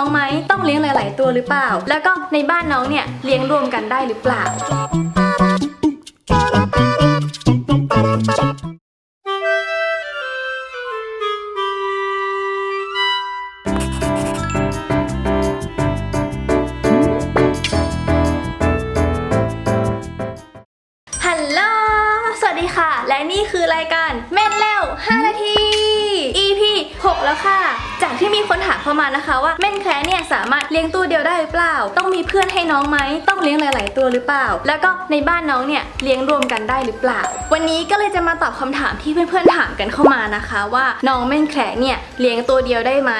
น้องไหมต้องเลี้ยงหลาย ๆ ตัวหรือเปล่า แล้วก็ในบ้านน้องเนี่ยเลี้ยงรวมกันได้หรือเปล่า ฮัลโหล สวัสดีค่ะ และนี่คือรายการแม่นแล้ว5นาที EP 6 แล้วค่ะ ที่มีคนถามเข้ามานะคะว่าแม่นแคร์เนี่ยสามารถเลี้ยงตัวเดียวได้หรือเปล่า ต้องมีเพื่อนให้น้องไหมต้องเลี้ยงหลาย ๆ ตัวหรือเปล่า แล้วก็ในบ้านน้องเนี่ยเลี้ยงรวมกันได้หรือเปล่า วันนี้ก็เลยจะมาตอบคำถามที่เพื่อน ๆ ถามกันเข้ามานะคะ ว่าน้องแม่นแคร์เนี่ยเลี้ยงตัวเดียวได้ไหม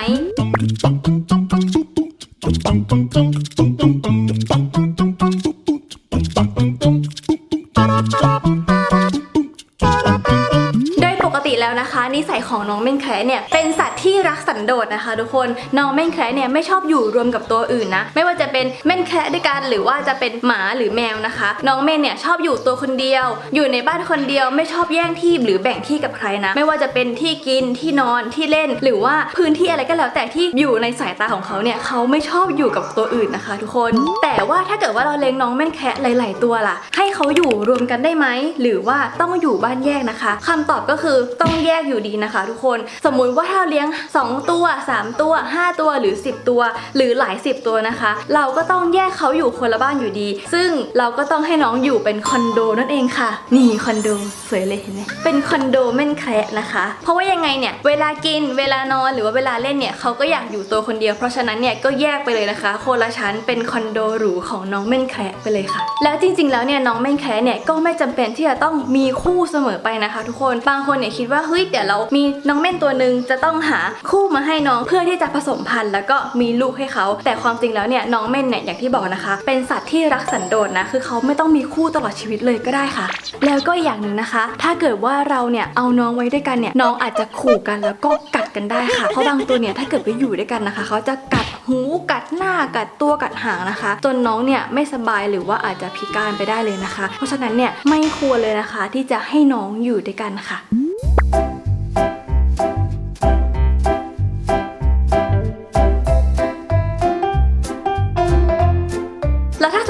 แล้วนะคะนิสัยของน้องเม่นแคระเนี่ยเป็นสัตว์ที่รักสันโดษนะคะ ทุกคนน้องเม่นแคระเนี่ยไม่ชอบอยู่รวมกับตัวอื่นนะไม่ว่าจะเป็นเม่นแคระด้วยกันหรือว่าจะเป็นหมาหรือแมวนะคะ น้องเม่นเนี่ยชอบอยู่ตัวคนเดียว อยู่ในบ้านคนเดียวไม่ชอบแย่งที่หรือแบ่งที่กับใครนะ ไม่ว่าจะเป็นที่กินที่นอนที่เล่น หรือว่าพื้นที่อะไรก็แล้วแต่ที่อยู่ในสายตาของเขาเนี่ยเขาไม่ชอบอยู่กับตัวอื่นนะคะ ทุกคน แต่ว่าถ้าเกิดว่าเราเลี้ยงน้องแม่นแคะหลาย ๆ ตัวล่ะ ให้เขาอยู่รวมกันได้ไหมหรือว่าต้องอยู่บ้านแยกนะคะคำตอบก็คือต้ององแยกอยู่ดีนะคะ ทุกคน สมมุติว่าถ้าเราเลี้ยง 2 ตัว 3 ตัว 5 ตัวหรือ 10 ตัว หรือหลาย 10 ตัวนะคะ เราก็ต้องแยกเขาอยู่คนละบ้านอยู่ดี ซึ่งเราก็ต้องให้น้องอยู่เป็นคอนโดนั่นเองค่ะ นี่คอนโดสวยเลยเห็นไหมเป็นคอนโดแม่นแคระนะคะ เพราะว่ายังไงเนี่ยเวลากินเวลานอนหรือว่าเวลาเล่นเนี่ยเขาก็อยากอยู่ตัวคนเดียว เพราะฉะนั้นเนี่ยก็แยกไปเลยนะคะคนละชั้นเป็นคอนโดหรูของน้องแม่นแคระไปเลยค่ะ แล้วจริง ๆ แล้วเนี่ยน้องแม่นแคระเนี่ยก็ไม่จำเป็นที่จะต้องมีคู่เสมอไปนะคะ ทุกคนบางคนเนี่ยคิดว่าเฮ้ยเดี๋ยวเรามีน้องแม่นตัวหนึ่งจะต้องหาคู่มาให้น้องเพื่อที่จะผสมพันธุ์แล้วก็มีลูกให้เขา แต่ความจริงแล้วเนี่ยน้องแม่นเนี่ยอย่างที่บอกนะคะ เป็นสัตว์ที่รักสันโดษนะคือเขาไม่ต้องมีคู่ตลอดชีวิตเลยก็ได้ค่ะ แล้วก็อย่างหนึ่งนะคะ ถ้าเกิดว่าเราเนี่ยเอาน้องไว้ด้วยกันเนี่ยน้องอาจจะขู่กันแล้วก็กัดกันได้ค่ะเพราะบางตัวเนี่ยถ้าเกิดไปอยู่ด้วยกันนะคะ เขาจะกัดหูกัดหน้ากัดตัวกัดหางนะคะ จนน้องเนี่ยไม่สบายหรือว่าอาจจะพิการไปได้เลยนะคะ เพราะฉะนั้นเนี่ยไม่ควรเลยนะคะที่จะให้น้องอยู่ด้วยกันค่ะ แ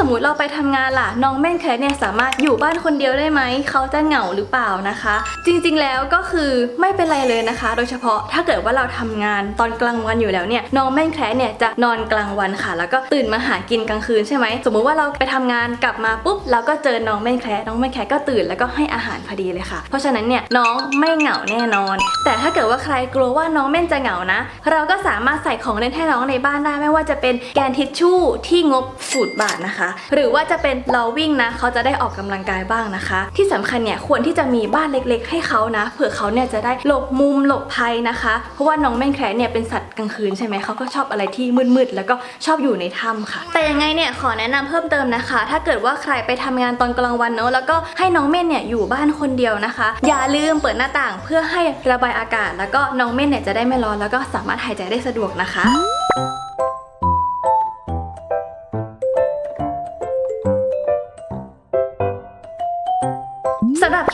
มมติเราไปทำงานล่ะ น้องแม่นแคระเนี่ยสามารถอยู่บ้านคนเดียวได้ไหม เขาจะเหงาหรือเปล่านะคะ จริงๆแล้วก็คือไม่เป็นไรเลยนะคะ โดยเฉพาะถ้าเกิดว่าเราทำงานตอนกลางวันอยู่แล้วเนี่ยน้องแม่นแคระเนี่ยจะนอนกลางวันค่ะ แล้วก็ตื่นมาหากินกลางคืนใช่ไหมสมมุติว่าเราไปทำงานกลับมาปุ๊บเราก็เจอน้องแม่นแคระน้องแม่นแคระก็ตื่นแล้วก็ให้อาหารพอดีเลยค่ะ เพราะฉะนั้นเนี่ยน้องไม่เหงาแน่นอน แต่ถ้าเกิดว่าใครกลัวว่าน้องแม่นจะเหงานะ เราก็สามารถใส่ของเล่นให้น้องในบ้านได้ไม่ว่าจะเป็นแกนทิชชู่ที่งบสูตรบาทนะคะหรือว่าจะเป็นเราวิ่งนะ เขาจะได้ออกกำลังกายบ้างนะคะ ที่สำคัญเนี่ยควรที่จะมีบ้านเล็กๆ ให้เขานะ เผื่อเขาเนี่ยจะได้หลบมุมหลบภัยนะคะ เพราะว่าน้องแม่นแคระเนี่ยเป็นสัตว์กลางคืนใช่ไหมเขาก็ชอบอะไรที่มืดๆแล้วก็ชอบอยู่ในถ้ำค่ะ แต่ยังไงเนี่ยขอแนะนำเพิ่มเติมนะคะ ถ้าเกิดว่าใครไปทำงานตอนกลางวันเนอะแล้วก็ให้น้องเม่นเนี่ยอยู่บ้านคนเดียวนะคะ อย่าลืมเปิดหน้าต่างเพื่อให้ระบายอากาศ แล้วก็น้องเม่นเนี่ยจะได้ไม่ร้อนแล้วก็สามารถหายใจได้สะดวกนะคะ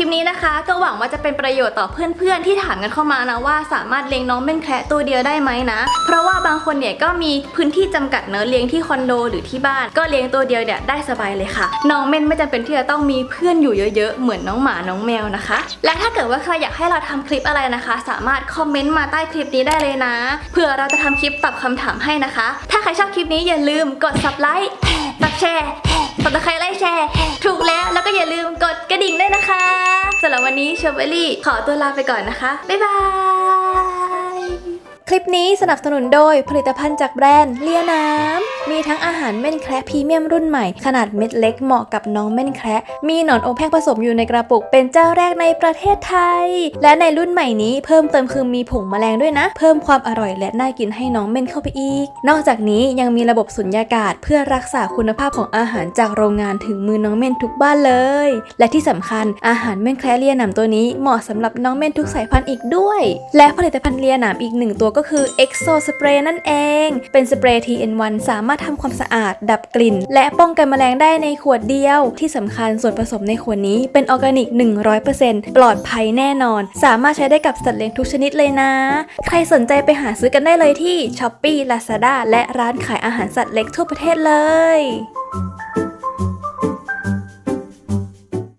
ลิปนี้นะคะ ก็หวังว่าจะเป็นประโยชน์ต่อเพื่อนๆ ที่ถามกันเข้ามานะว่าสามารถเลี้ยงน้องเป็นแคระตัวเดียวได้ไหมนะ เพราะว่าบางคนเนี่ยก็มีพื้นที่จำกัดเนอะเลี้ยงที่คอนโดหรือที่บ้านก็เลี้ยงตัวเดียวเนี่ยได้สบายเลยค่ะ น้องเม่นไม่จำเป็นที่จะต้องมีเพื่อนอยู่เยอะๆ เหมือนน้องหมาน้องแมวนะคะ และถ้าเกิดว่าใครอยากให้เราทำคลิปอะไรนะคะ สามารถคอมเมนต์มาใต้คลิปนี้ได้เลยนะเผื่อเราจะทำคลิปตอบคำถามให้นะคะ ถ้าใครชอบคลิปนี้อย่าลืมกด subscribe กดแชร์ กดตะไคร้ไลค์แชร์ ถูกแล้วแล้วก็อย่าลืมกดกระดิ่งด้วยนะคะสำหรับวันนี้เชอร์เบอรี่ขอตัวลาไปก่อนนะคะ บ๊ายบาย คลิปนี้สนับสนุนโดยผลิตภัณฑ์จากแบรนด์เลียน้ำ มีทั้งอาหารเม่นแคระพรีเมียมรุ่นใหม่ ขนาดเม็ดเล็กเหมาะกับน้องเม่นแคระมีหนอนอบแห้งผสมอยู่ในกระปุก เป็นเจ้าแรกในประเทศไทย และในรุ่นใหม่นี้เพิ่มเติมคือมีผงแมลงด้วยนะ เพิ่มความอร่อยและน่ากินให้น้องเม่นเข้าไปอีก นอกจากนี้ยังมีระบบสุญญากาศ เพื่อรักษาคุณภาพของอาหารจากโรงงานถึงมือน้องเม่นทุกบ้านเลย และที่สำคัญอาหารเม่นแคระเลียหนามตัวนี้เหมาะสำหรับน้องเม่นทุกสายพันธุ์อีกด้วย และผลิตภัณฑ์เลียหนามอีกหนึ่งตัวก็คือ EXO Spray นั่นเอง เป็นสเปรย์ TN1 สามารถารถทำความสะอาด ดับกลิ่น และป้องกันแมลงได้ในขวดเดียว ที่สำคัญส่วนผสมในขวดนี้เป็นออร์แกนิก 100%ปลอดภัยแน่นอน สามารถใช้ได้กับสัตว์เลี้ยงทุกชนิดเลยนะ ใครสนใจไปหาซื้อกันได้เลยที่ช้อปปี้ลาซาด้าและร้านขายอาหารสัตว์เล็กทั่วประเทศเลย